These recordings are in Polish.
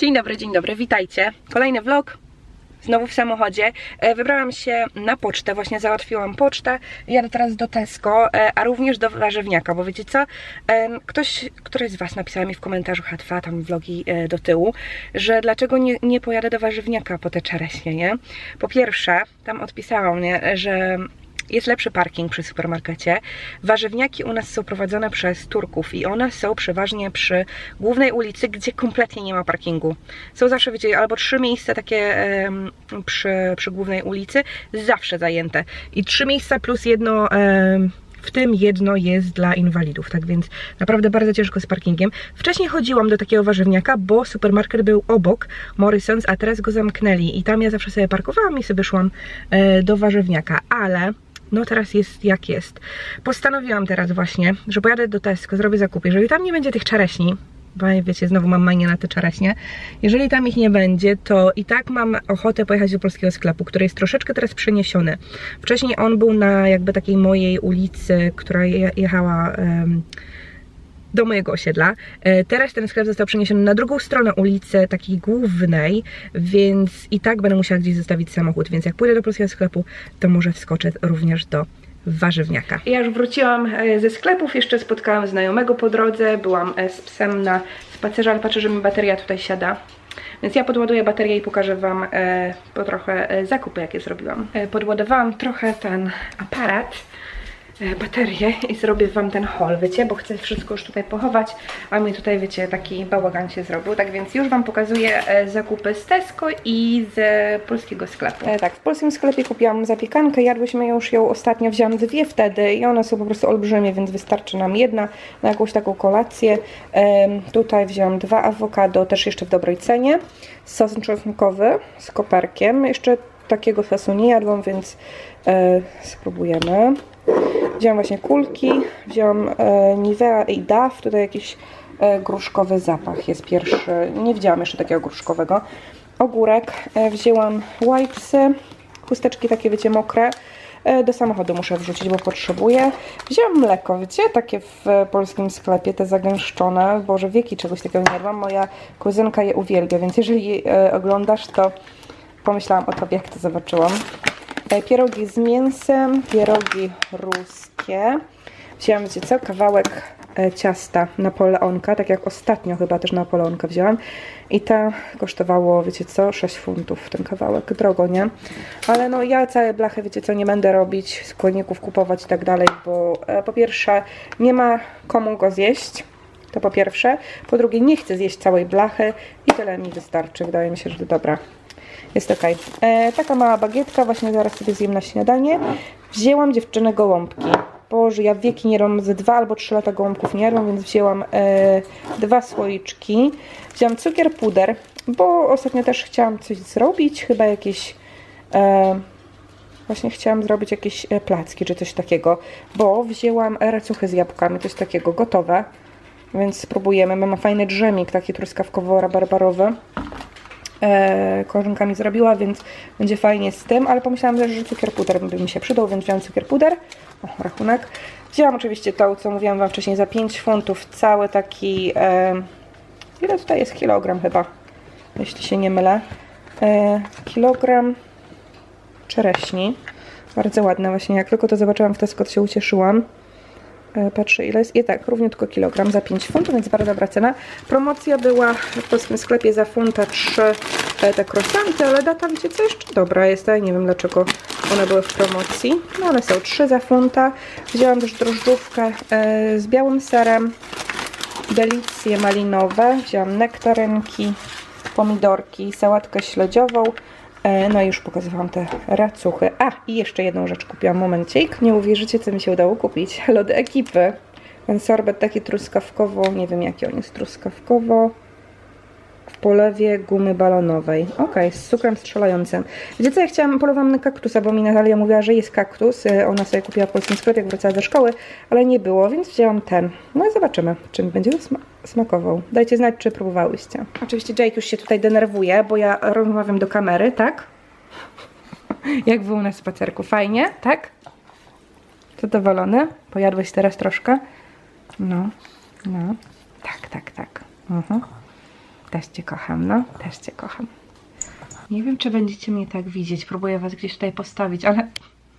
Dzień dobry, dzień dobry, witajcie. Kolejny vlog. Znowu w samochodzie. E, Wybrałam się na pocztę, właśnie załatwiłam pocztę. Jadę teraz do Tesco, e, a również do warzywniaka, bo wiecie co? Ktoś, któryś z Was napisał mi w komentarzu Hatwa, tam vlogi e, do tyłu, że dlaczego nie, nie pojadę do warzywniaka po te czereśnie, nie? Po pierwsze, tam odpisała mnie, że jest lepszy parking przy supermarkecie. Warzywniaki u nas są prowadzone przez Turków i one są przeważnie przy głównej ulicy, gdzie kompletnie nie ma parkingu. Są zawsze, wiecie, albo trzy miejsca takie przy, przy głównej ulicy, zawsze zajęte. I trzy miejsca plus jedno. w tym jedno jest dla inwalidów, tak więc naprawdę bardzo ciężko z parkingiem. Wcześniej chodziłam do takiego warzywniaka, bo supermarket był obok Morrison's, a teraz go zamknęli i tam ja zawsze sobie parkowałam i sobie szłam e, do warzywniaka, ale no teraz jest jak jest. Postanowiłam teraz właśnie, że pojadę do Tesco, zrobię zakupy. Jeżeli tam nie będzie tych czereśni, bo wiecie, znowu mam manię na te czereśnie. Jeżeli tam ich nie będzie, to i tak mam ochotę pojechać do polskiego sklepu, który jest troszeczkę teraz przeniesiony. Wcześniej on był na jakby takiej mojej ulicy, która je- jechała em, do mojego osiedla. E, Teraz ten sklep został przeniesiony na drugą stronę ulicy, takiej głównej, więc i tak będę musiała gdzieś zostawić samochód, więc jak pójdę do polskiego sklepu, to może wskoczę również do warzywniaka. Ja już wróciłam e, ze sklepów, jeszcze spotkałam znajomego po drodze, byłam e, z psem na spacerze, ale patrzę, że mi bateria tutaj siada. Więc ja podładuję baterię i pokażę Wam po trochę zakupy, jakie zrobiłam. Podładowałam trochę ten aparat, baterię i zrobię Wam ten haul, wiecie, bo chcę wszystko już tutaj pochować, a mi tutaj, wiecie, taki bałagan się zrobił, tak więc już Wam pokazuję e, zakupy z Tesco i z polskiego sklepu. E, tak, w polskim sklepie kupiłam zapiekankę, jadłyśmy już ją ostatnio, wziąłam dwie wtedy i one są po prostu olbrzymie, więc wystarczy nam jedna na jakąś taką kolację. Tutaj wziąłam dwa awokado, też jeszcze w dobrej cenie, sos czosnkowy z koperkiem, jeszcze takiego sosu nie jadłam, więc e, spróbujemy. Wziąłam właśnie kulki, wziąłam e, Nivea i Dove, tutaj jakiś e, gruszkowy zapach jest pierwszy, nie widziałam jeszcze takiego gruszkowego. Ogórek, e, wzięłam wipesy, chusteczki takie wiecie mokre, e, do samochodu muszę wrzucić, bo potrzebuję. Wzięłam mleko, wiecie, takie w e, polskim sklepie, te zagęszczone, boże wieki czegoś takiego nie jadłam, moja kuzynka je uwielbia, więc jeżeli e, oglądasz, to pomyślałam o tobie, jak to zobaczyłam. Pierogi z mięsem, pierogi ruskie. Wzięłam, wiecie co, kawałek e, ciasta napoleonka, tak jak ostatnio chyba też napoleonka wzięłam. I ta kosztowało, wiecie co, 6 funtów ten kawałek. Drogo, nie? Ale no ja całe blachy, wiecie co, nie będę robić, składników kupować i tak dalej, bo e, po pierwsze nie ma komu go zjeść. To po pierwsze. Po drugie, nie chcę zjeść całej blachy i tyle mi wystarczy. Wydaje mi się, że to dobra. Jest ok. E, taka mała bagietka, właśnie zaraz sobie zjem na śniadanie. Wzięłam dziewczynę gołąbki. Boże, ja wieki nie jadłam ze dwa albo trzy lata gołąbków nie jadłam, więc wzięłam e, dwa słoiczki. Wzięłam cukier, puder, bo ostatnio też chciałam coś zrobić, chyba jakieś... E, Właśnie chciałam zrobić jakieś e, placki czy coś takiego, bo wzięłam racuchy z jabłkami, coś takiego gotowe, więc spróbujemy. Mama fajny drzemik, taki truskawkowo-rabarbarowy e, zrobiła, więc będzie fajnie z tym, ale pomyślałam też, że cukier puder by mi się przydał, więc wziąłem cukier puder, o, rachunek. Wzięłam oczywiście tą, co mówiłam Wam wcześniej, za 5 funtów, cały taki, e, ile tutaj jest kilogram chyba, jeśli się nie mylę, e, kilogram czereśni, bardzo ładne właśnie, jak tylko to zobaczyłam w Tesco, to się ucieszyłam. E, Patrzę ile jest. I tak, równiutko kilogram za 5 funtów, więc bardzo dobra cena. Promocja była w polskim sklepie za funta 3 e, te croissanty, ale data wiecie co jeszcze dobra jest. Nie wiem dlaczego one były w promocji. No ale są 3 za funta. Wzięłam też drożdżówkę e, z białym serem. Delicje malinowe. Wzięłam nektarynki, pomidorki, sałatkę śledziową. E, No i już pokazywałam te racuchy. A, i jeszcze jedną rzecz kupiłam, momencik. Nie uwierzycie, co mi się udało kupić. Lody ekipy. Ten sorbet taki truskawkowo, nie wiem jaki on jest, truskawkowo polewie gumy balonowej. Ok, z cukrem strzelającym. Wiecie co, ja chciałam, polowałam na kaktusa, bo mi Natalia mówiła, że jest kaktus. E, Ona sobie kupiła w polskim sklepie, jak wracała ze szkoły, ale nie było, więc wzięłam ten. No i zobaczymy, czym będzie sma smakował. Dajcie znać, czy próbowałyście. Oczywiście Jake już się tutaj denerwuje, bo ja rozmawiam do kamery, tak? jak był na spacerku? Fajnie, tak? Zadowolony? Pojadłeś teraz troszkę? No, no. Tak, tak, tak. Mhm. Też Cię kocham, no. Też Cię kocham. Nie wiem, czy będziecie mnie tak widzieć. Próbuję Was gdzieś tutaj postawić, ale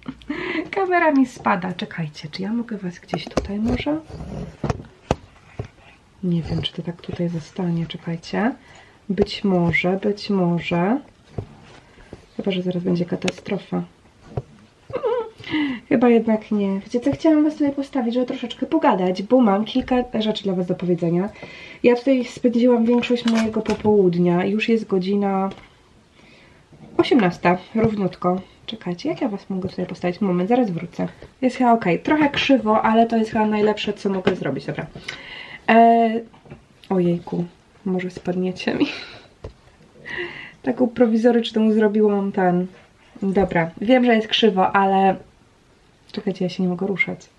kamera mi spada. Czekajcie, czy ja mogę Was gdzieś tutaj może? Nie wiem, czy to tak tutaj zostanie. Czekajcie. Być może, być może. Chyba, że zaraz będzie katastrofa. Chyba jednak nie. Wiecie co, chciałam Was tutaj postawić, żeby troszeczkę pogadać, bo mam kilka rzeczy dla Was do powiedzenia. Ja tutaj spędziłam większość mojego popołudnia. Już jest godzina 18, równutko. Czekajcie, jak ja Was mogę tutaj postawić? Moment, zaraz wrócę. Jest chyba ok. Trochę krzywo, ale to jest chyba najlepsze, co mogę zrobić. Dobra. Eee, ojejku, może spadniecie mi. Taką prowizoryczną zrobiłam ten. Dobra, wiem, że jest krzywo, ale Czekajcie, ja się nie mogę ruszać.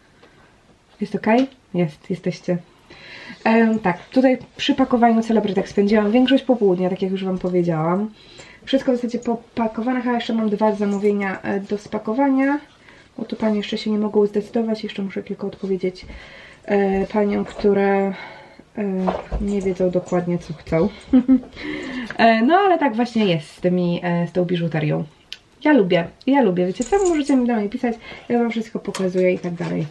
Jest ok? Jest, jesteście. Em, tak, tutaj przy pakowaniu celebrytek spędziłam większość popołudnia, tak jak już Wam powiedziałam. Wszystko w zasadzie popakowane, a jeszcze mam dwa zamówienia e, do spakowania. Bo tu Panie jeszcze się nie mogą zdecydować, jeszcze muszę kilka odpowiedzieć e, Paniom, które e, nie wiedzą dokładnie co chcą. e, no ale tak właśnie jest z, tymi, e, z tą biżuterią. Ja lubię, ja lubię, wiecie co, możecie mi mnie pisać, ja wam wszystko pokazuję i tak dalej.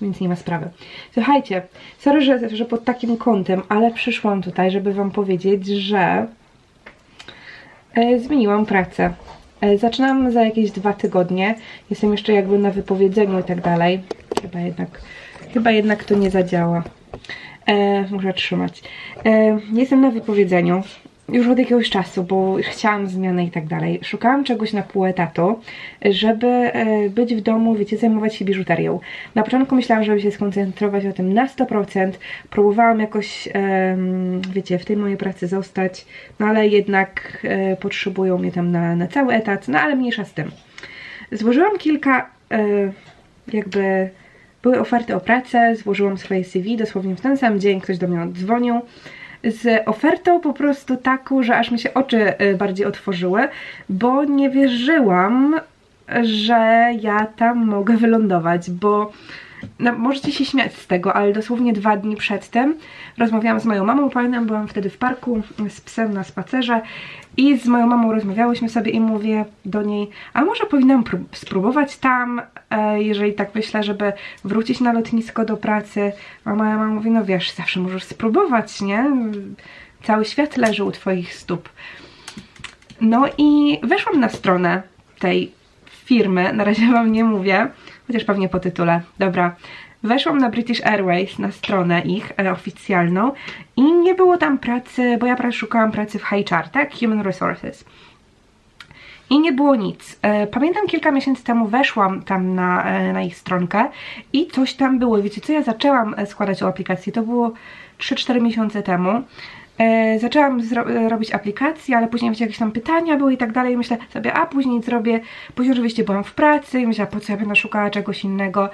Więc nie ma sprawy. Słuchajcie, sorry, że, że pod takim kątem, ale przyszłam tutaj, żeby wam powiedzieć, że e, zmieniłam pracę. E, zaczynam za jakieś dwa tygodnie. Jestem jeszcze jakby na wypowiedzeniu i tak dalej. Chyba jednak, chyba jednak to nie zadziała. E, muszę trzymać. E, jestem na wypowiedzeniu już od jakiegoś czasu, bo chciałam zmiany i tak dalej. Szukałam czegoś na pół etatu, żeby e, być w domu, wiecie, zajmować się biżuterią. Na początku myślałam, żeby się skoncentrować o tym na 100%. Próbowałam jakoś, wiecie, w tej mojej pracy zostać, no ale jednak e, potrzebują mnie tam na, na cały etat, no ale mniejsza z tym. Złożyłam kilka e, jakby były oferty o pracę, złożyłam swoje CV, dosłownie w ten sam dzień ktoś do mnie dzwonił z ofertą po prostu taką, że aż mi się oczy y, bardziej otworzyły, bo nie wierzyłam, że ja tam mogę wylądować, bo no, możecie się śmiać z tego, ale dosłownie dwa dni przed tym rozmawiałam z moją mamą, pamiętam, byłam wtedy w parku z psem na spacerze i z moją mamą rozmawiałyśmy sobie i mówię do niej, a może powinnam spróbować tam, e, jeżeli tak myślę, żeby wrócić na lotnisko do pracy. A moja mama mówi, no wiesz, zawsze możesz spróbować, nie? Cały świat leży u twoich stóp. No i weszłam na stronę tej firmy, na razie wam nie mówię, chociaż pewnie po tytule. Dobra, weszłam na British Airways, na stronę ich e, oficjalną i nie było tam pracy, bo ja szukałam pracy w HR, tak? Human Resources. I nie było nic. E, pamiętam kilka miesięcy temu weszłam tam na, e, na ich stronkę i coś tam było. Wiecie co, ja zaczęłam e, składać o aplikację, to było 3-4 miesiące temu. E, zaczęłam robić aplikację, ale później wiecie, jakieś tam pytania były i tak dalej. Myślę sobie, a później zrobię. Później oczywiście byłam w pracy i myślałam, po co ja będę szukała czegoś innego.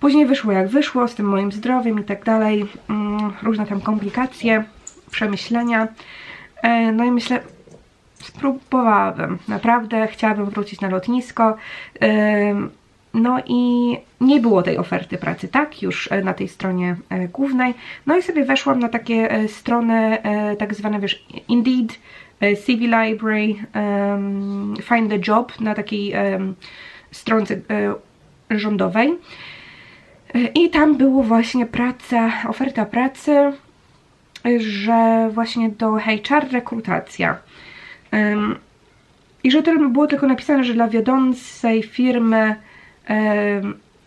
Później wyszło jak wyszło z tym moim zdrowiem i tak dalej. Mm, różne tam komplikacje, przemyślenia. E, no i myślę, spróbowałabym. Naprawdę chciałabym wrócić na lotnisko. No i nie było tej oferty pracy, tak, już e, na tej stronie e, głównej. No i sobie weszłam na takie e, strony tak zwane, wiesz, Indeed, CV Library, Find the Job, na takiej stronce rządowej. I tam było właśnie praca, oferta pracy, że właśnie do HR rekrutacja. I że to było tylko napisane, że dla wiodącej firmy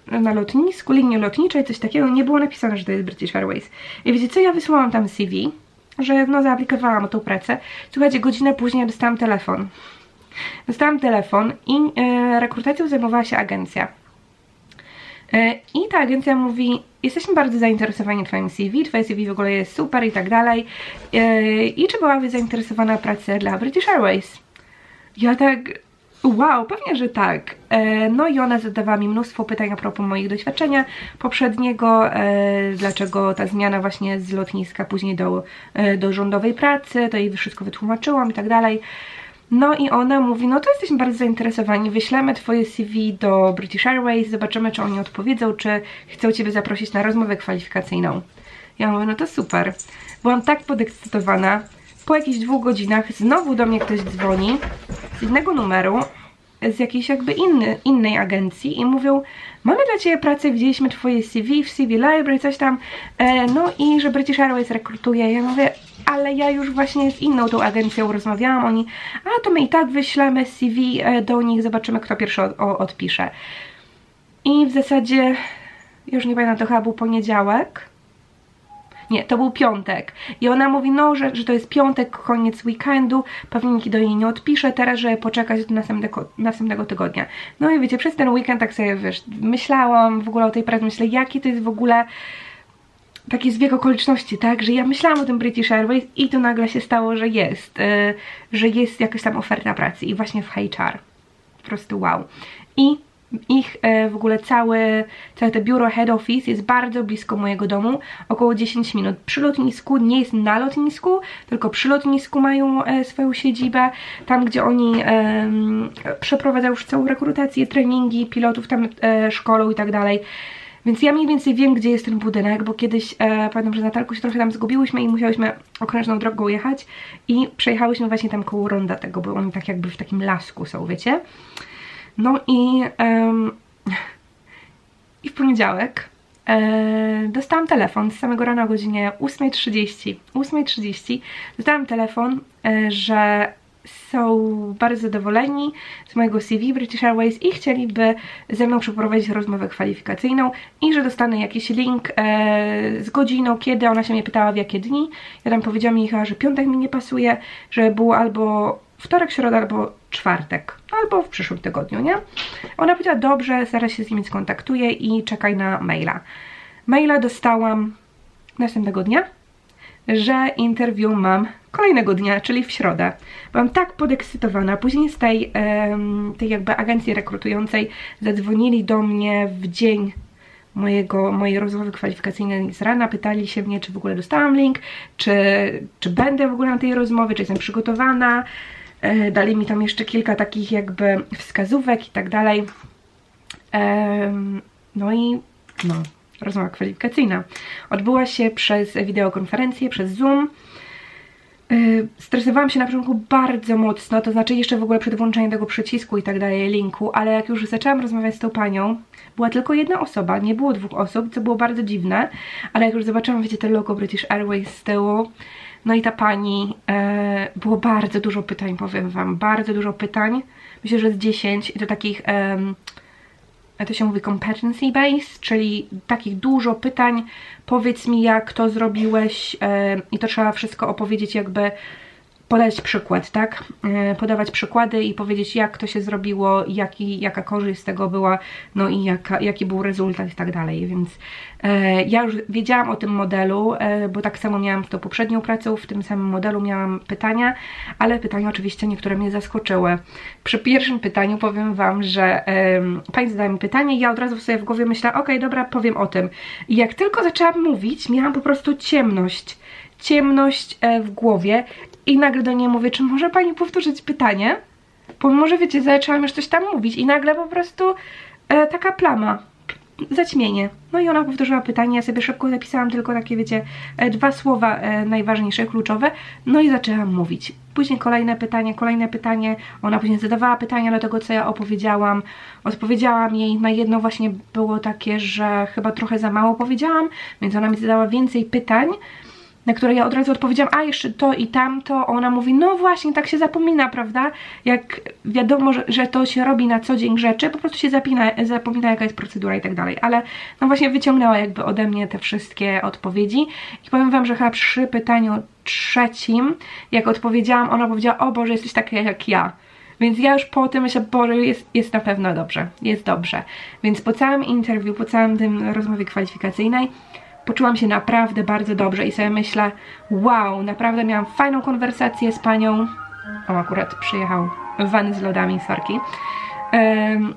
na lotnisku, linii lotniczej, coś takiego, nie było napisane, że to jest British Airways. I wiecie co, ja wysłałam tam CV, że no zaaplikowałam o tą pracę. Słuchajcie, godzinę później dostałam telefon. Dostałam telefon i e, rekrutacją zajmowała się agencja. E, I ta agencja mówi, jesteśmy bardzo zainteresowani Twoim CV, Twoje CV w ogóle jest super i tak dalej. E, I czy byłabyś zainteresowana pracą dla British Airways? Ja tak Wow, pewnie, że tak. E, no i ona zadawała mi mnóstwo pytań a propos moich doświadczenia poprzedniego, e, dlaczego ta zmiana właśnie z lotniska później do, e, do rządowej pracy, to jej wszystko wytłumaczyłam i tak dalej. No i ona mówi, no to jesteśmy bardzo zainteresowani, wyślemy Twoje CV do British Airways, zobaczymy czy oni odpowiedzą, czy chcą Ciebie zaprosić na rozmowę kwalifikacyjną. Ja mówię, no to super. Byłam tak podekscytowana, po jakichś dwóch godzinach znowu do mnie ktoś dzwoni z innego numeru, z jakiejś jakby inny, innej agencji i mówią mamy dla Ciebie pracę, widzieliśmy Twoje CV w CV Library, coś tam, e, no i że British Airways rekrutuje. Ja mówię, ale ja już właśnie z inną tą agencją rozmawiałam, oni, a to my i tak wyślemy CV e, do nich, zobaczymy kto pierwszy od, o, odpisze. I w zasadzie, już nie pamiętam, to chyba był poniedziałek, nie, to był piątek. I ona mówi, no, że, że to jest piątek, koniec weekendu, pewnie do niej nie odpisze, teraz, żeby poczekać do następnego, następnego tygodnia. No i wiecie, przez ten weekend tak sobie, wiesz, myślałam w ogóle o tej pracy, myślę, jaki to jest w ogóle taki zbieg okoliczności, tak, że ja myślałam o tym British Airways i tu nagle się stało, że jest, yy, że jest jakaś tam oferta pracy i właśnie w HR. Po prostu wow. I ich e, w ogóle całe, całe te biuro head office jest bardzo blisko mojego domu, około 10 minut. Przy lotnisku, nie jest na lotnisku, tylko przy lotnisku mają e, swoją siedzibę, tam gdzie oni przeprowadzają już całą rekrutację, treningi pilotów, tam e, szkolą i tak dalej. Więc ja mniej więcej wiem, gdzie jest ten budynek, bo kiedyś e, pamiętam, że Natalku się trochę tam zgubiłyśmy i musiałyśmy okrężną drogą jechać i przejechałyśmy właśnie tam koło ronda tego, bo oni tak jakby w takim lasku są, wiecie? No i, um, i w poniedziałek e, dostałam telefon z samego rana o godzinie 8.30. 8.30 dostałam telefon, e, że są bardzo zadowoleni z mojego CV British Airways i chcieliby ze mną przeprowadzić rozmowę kwalifikacyjną i że dostanę jakiś link e, z godziną, kiedy ona się mnie pytała w jakie dni. Ja tam powiedziałam jej chyba, że piątek mi nie pasuje, że było albo wtorek, środa albo czwartek, albo w przyszłym tygodniu, nie? Ona powiedziała, dobrze, zaraz się z nimi skontaktuję i czekaj na maila. Maila dostałam następnego dnia, że interview mam kolejnego dnia, czyli w środę. Byłam tak podekscytowana. Później z tej, tej jakby agencji rekrutującej zadzwonili do mnie w dzień mojego, mojej rozmowy kwalifikacyjnej z rana, pytali się mnie, czy w ogóle dostałam link, czy, czy będę w ogóle na tej rozmowie, czy jestem przygotowana, dali mi tam jeszcze kilka takich jakby wskazówek i tak dalej. No i no, rozmowa kwalifikacyjna. Odbyła się przez wideokonferencję, przez Zoom. E, stresowałam się na początku bardzo mocno, to znaczy jeszcze w ogóle przed włączeniem tego przycisku i tak dalej, linku, ale jak już zaczęłam rozmawiać z tą panią, była tylko jedna osoba, nie było dwóch osób, co było bardzo dziwne, ale jak już zobaczyłam, wiecie, te logo British Airways z tyłu, no i ta pani, e, było bardzo dużo pytań, powiem Wam, bardzo dużo pytań. Myślę, że z 10 i to takich, e, to się mówi competency based, czyli takich dużo pytań. Powiedz mi, jak to zrobiłeś e, i to trzeba wszystko opowiedzieć jakby podać przykład, tak? E, podawać przykłady i powiedzieć, jak to się zrobiło, jaki, jaka korzyść z tego była, no i jaka, jaki był rezultat i tak dalej, więc e, ja już wiedziałam o tym modelu, e, bo tak samo miałam z tą poprzednią pracą, w tym samym modelu miałam pytania, ale pytania oczywiście niektóre mnie zaskoczyły. Przy pierwszym pytaniu powiem Wam, że e, Pani zadała mi pytanie ja od razu sobie w głowie myślę, ok, dobra, powiem o tym. I jak tylko zaczęłam mówić, miałam po prostu ciemność ciemność e, w głowie i nagle do niej mówię, czy może pani powtórzyć pytanie? Pomimo, że wiecie, zaczęłam już coś tam mówić i nagle po prostu e, taka plama, zaćmienie. No i ona powtórzyła pytanie, ja sobie szybko zapisałam tylko takie, wiecie, e, dwa słowa e, najważniejsze, kluczowe, no i zaczęłam mówić. Później kolejne pytanie, kolejne pytanie, ona później zadawała pytania do tego, co ja opowiedziałam, odpowiedziałam jej, na jedno właśnie było takie, że chyba trochę za mało powiedziałam, więc ona mi zadała więcej pytań, na które ja od razu odpowiedziałam, a jeszcze to i tamto, ona mówi, no właśnie, tak się zapomina, prawda? Jak wiadomo, że, to się robi na co dzień rzeczy, po prostu się zapina, zapomina jaka jest procedura i tak dalej, ale no właśnie wyciągnęła jakby ode mnie te wszystkie odpowiedzi i powiem Wam, że chyba przy pytaniu trzecim, jak odpowiedziałam, ona powiedziała, o Boże, jesteś taka jak ja. Więc ja już po tym myślę, Boże, jest, jest na pewno dobrze, jest dobrze. Więc po całym interwiu, po całym tym rozmowie kwalifikacyjnej, poczułam się naprawdę bardzo dobrze i sobie myślę, wow, naprawdę miałam fajną konwersację z panią. O, akurat przyjechał van z lodami, sorki. Um,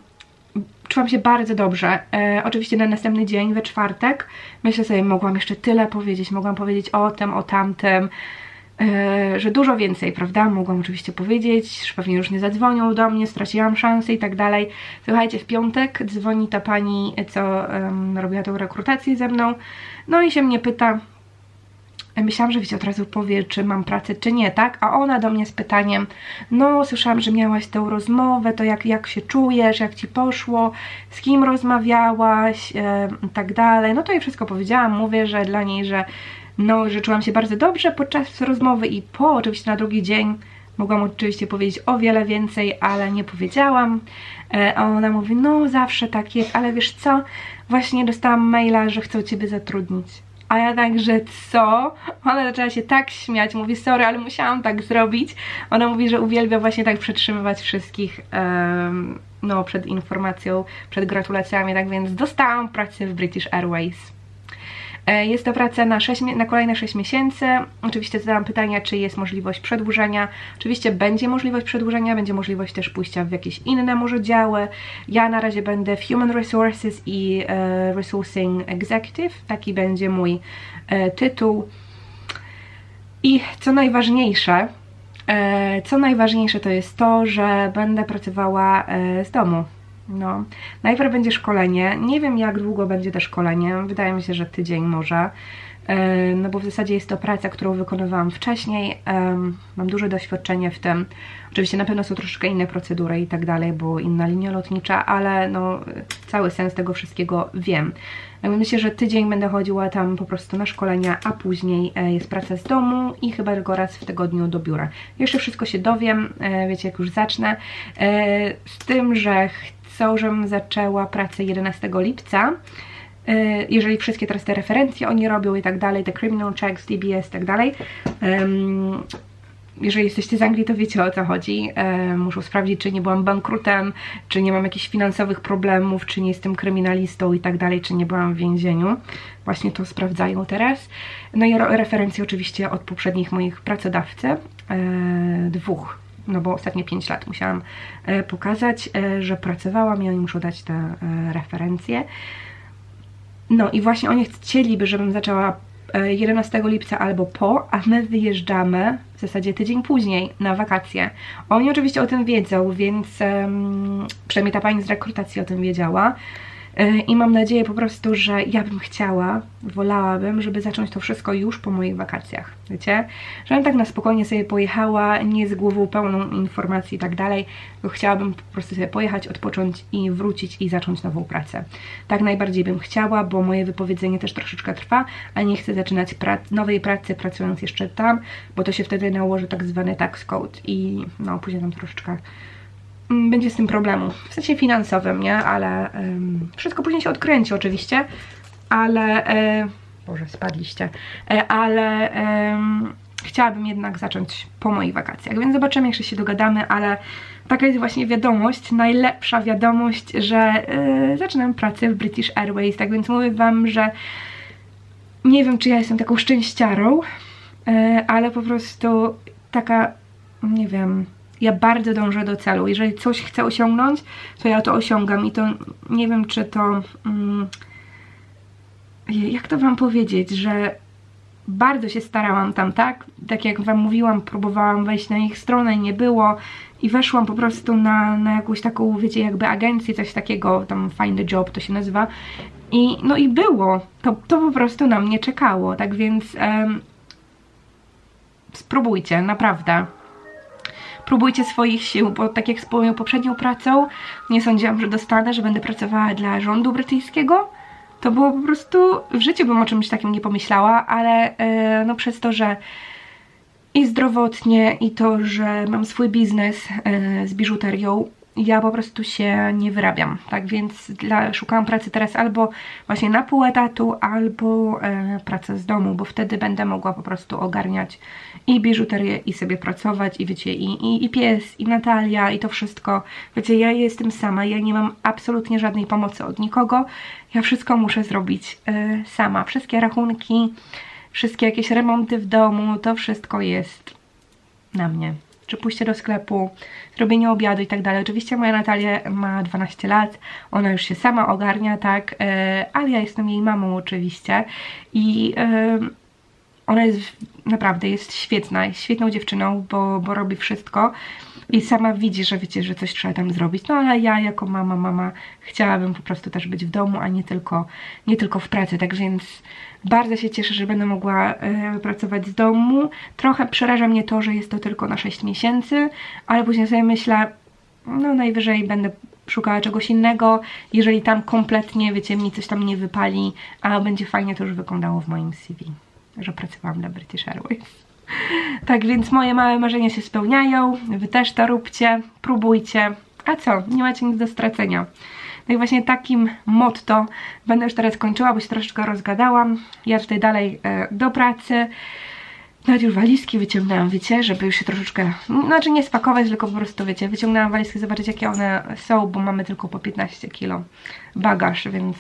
czułam się bardzo dobrze. E, oczywiście na następny dzień, we czwartek, myślę sobie, mogłam jeszcze tyle powiedzieć, mogłam powiedzieć o tym, o tamtym, że dużo więcej, prawda? Mogłam oczywiście powiedzieć, że pewnie już nie zadzwonią do mnie, straciłam szansę i tak dalej. Słuchajcie, w piątek dzwoni ta pani, co um, robiła tą rekrutację ze mną, no i się mnie pyta, myślałam, że wiecie, od razu powie, czy mam pracę, czy nie, tak? A ona do mnie z pytaniem, no słyszałam, że miałaś tę rozmowę, to jak, jak się czujesz, jak ci poszło, z kim rozmawiałaś, e, i tak dalej. No to jej wszystko powiedziałam, mówię, że dla niej, że no, że czułam się bardzo dobrze podczas rozmowy i po, oczywiście na drugi dzień mogłam oczywiście powiedzieć o wiele więcej, ale nie powiedziałam. E, a ona mówi, no zawsze tak jest, ale wiesz co, właśnie dostałam maila, że chcą Ciebie zatrudnić. A ja tak, że co? Ona zaczęła się tak śmiać, mówi sorry, ale musiałam tak zrobić. Ona mówi, że uwielbia właśnie tak przetrzymywać wszystkich em, no, przed informacją, przed gratulacjami, tak więc dostałam pracę w British Airways. E, Jest to praca na, 6, na kolejne 6 miesięcy. Oczywiście zadałam pytania, czy jest możliwość przedłużenia. Oczywiście będzie możliwość przedłużenia, będzie możliwość też pójścia w jakieś inne może działy. Ja na razie będę w Human Resources i e, Resourcing Executive. Taki będzie mój e, tytuł. I co najważniejsze, co najważniejsze to jest to, że będę pracowała z domu. No, najpierw będzie szkolenie. Nie wiem, jak długo będzie to szkolenie. Wydaje mi się, że tydzień może. E, No bo w zasadzie jest to praca, którą wykonywałam wcześniej. Mam duże doświadczenie w tym. Oczywiście na pewno są troszeczkę inne procedury i tak dalej, bo inna linia lotnicza, ale no, cały sens tego wszystkiego wiem. Myślę, że tydzień będę chodziła tam po prostu na szkolenia, a później e, jest praca z domu i chyba tylko raz w tygodniu do biura. Jeszcze wszystko się dowiem, e, wiecie, jak już zacznę. Z tym, że chcą, żebym zaczęła pracę 11 lipca. E, Jeżeli wszystkie teraz te referencje oni robią i tak dalej, te criminal checks, DBS i tak dalej. Jeżeli jesteście z Anglii, to wiecie o co chodzi. E, muszą sprawdzić, czy nie byłam bankrutem, czy nie mam jakichś finansowych problemów, czy nie jestem kryminalistą i tak dalej, czy nie byłam w więzieniu. Właśnie to sprawdzają teraz. No i referencje oczywiście od poprzednich moich pracodawcy, e, dwóch. No bo ostatnie 5 lat musiałam e, pokazać, e, że pracowałam i oni muszą dać te e, referencje. No i właśnie oni chcieliby, żebym zaczęła e, 11 lipca albo po, a my wyjeżdżamy w zasadzie tydzień później na wakacje. Oni oczywiście o tym wiedzą, więc em, przynajmniej ta pani z rekrutacji o tym wiedziała. E, I mam nadzieję po prostu, że ja bym chciała, wolałabym, żeby zacząć to wszystko już po moich wakacjach, wiecie? Żebym tak na spokojnie sobie pojechała, nie z głową pełną informacji i tak dalej, chciałabym po prostu sobie pojechać, odpocząć i wrócić i zacząć nową pracę. Tak najbardziej bym chciała, bo moje wypowiedzenie też troszeczkę trwa, a nie chcę zaczynać prac nowej pracy pracując jeszcze tam, bo to się wtedy nałoży tak zwany tax code i no później tam troszeczkę będzie z tym problemu. W sensie finansowym, nie? Ale wszystko później się odkręci oczywiście, ale e, Boże, spadliście. E, ale chciałabym jednak zacząć po moich wakacjach, więc zobaczymy, jak się dogadamy, ale taka jest właśnie wiadomość, najlepsza wiadomość, że e, zaczynam pracę w British Airways, tak więc mówię Wam, że nie wiem, czy ja jestem taką szczęściarą, ale po prostu taka, nie wiem, ja bardzo dążę do celu. Jeżeli coś chcę osiągnąć, to ja to osiągam i to nie wiem, czy to. Mm, jak to Wam powiedzieć, że bardzo się starałam tam, tak? Tak jak Wam mówiłam, próbowałam wejść na ich stronę, nie było i weszłam po prostu na, na jakąś taką, wiecie, jakby agencję, coś takiego, tam Find a Job to się nazywa i no i było, to, to po prostu na mnie czekało, tak więc em, spróbujcie, naprawdę. Próbujcie swoich sił, bo tak jak z moją poprzednią pracą, nie sądziłam, że dostanę, że będę pracowała dla rządu brytyjskiego. To było po prostu, w życiu bym o czymś takim nie pomyślała, ale e, no przez to, że i zdrowotnie, i to, że mam swój biznes e, z biżuterią, ja po prostu się nie wyrabiam, tak więc dla, szukałam pracy teraz albo właśnie na pół etatu, albo e, pracę z domu, bo wtedy będę mogła po prostu ogarniać i biżuterię i sobie pracować i wiecie, i, i, i pies, i Natalia, i to wszystko. Wiecie, ja jestem sama, ja nie mam absolutnie żadnej pomocy od nikogo, ja wszystko muszę zrobić e, sama, wszystkie rachunki, wszystkie jakieś remonty w domu, to wszystko jest na mnie. Czy pójście do sklepu, zrobienie obiadu i tak dalej. Oczywiście moja Natalia ma 12 lat, ona już się sama ogarnia, tak, e, ale ja jestem jej mamą oczywiście i e, ona jest naprawdę jest świetna, jest świetną dziewczyną, bo, bo robi wszystko i sama widzi, że wiecie, że coś trzeba tam zrobić. No ale ja jako mama, mama chciałabym po prostu też być w domu, a nie tylko, nie tylko w pracy, tak więc bardzo się cieszę, że będę mogła e, pracować z domu. Trochę przeraża mnie to, że jest to tylko na 6 miesięcy, ale później sobie myślę, no najwyżej będę szukała czegoś innego, jeżeli tam kompletnie, wiecie, mi coś tam nie wypali, a będzie fajnie, to już wyglądało w moim CV, że pracowałam dla British Airways. Tak więc moje małe marzenia się spełniają, wy też to róbcie, próbujcie, a co, nie macie nic do stracenia. No i właśnie takim motto będę już teraz kończyła, bo się troszeczkę rozgadałam. Ja tutaj dalej e, do pracy. Nawet już walizki wyciągnęłam, wiecie, żeby już się troszeczkę, znaczy nie spakować, tylko po prostu, wiecie, wyciągnęłam walizki, zobaczyć jakie one są, bo mamy tylko po 15 kilo bagaż, więc,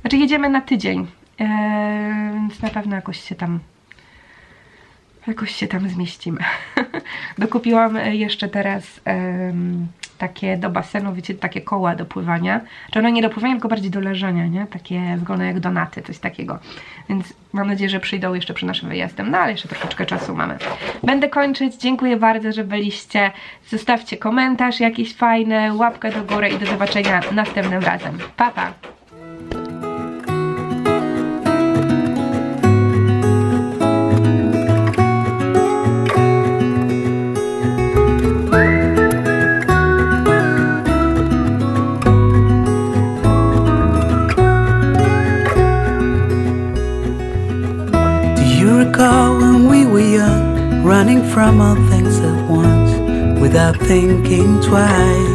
znaczy jedziemy na tydzień, eee, więc na pewno jakoś się tam, jakoś się tam zmieścimy. Dokupiłam e, jeszcze teraz em, takie do basenu, wiecie, takie koła do pływania. Czy one nie do pływania, tylko bardziej do leżenia, nie? Takie wyglądają jak donaty, coś takiego. Więc mam nadzieję, że przyjdą jeszcze przed naszym wyjazdem. No ale jeszcze troszeczkę czasu mamy. Będę kończyć. Dziękuję bardzo, że byliście. Zostawcie komentarz jakiś fajny, łapkę do góry i do zobaczenia następnym razem. Pa, pa! Thinking twice?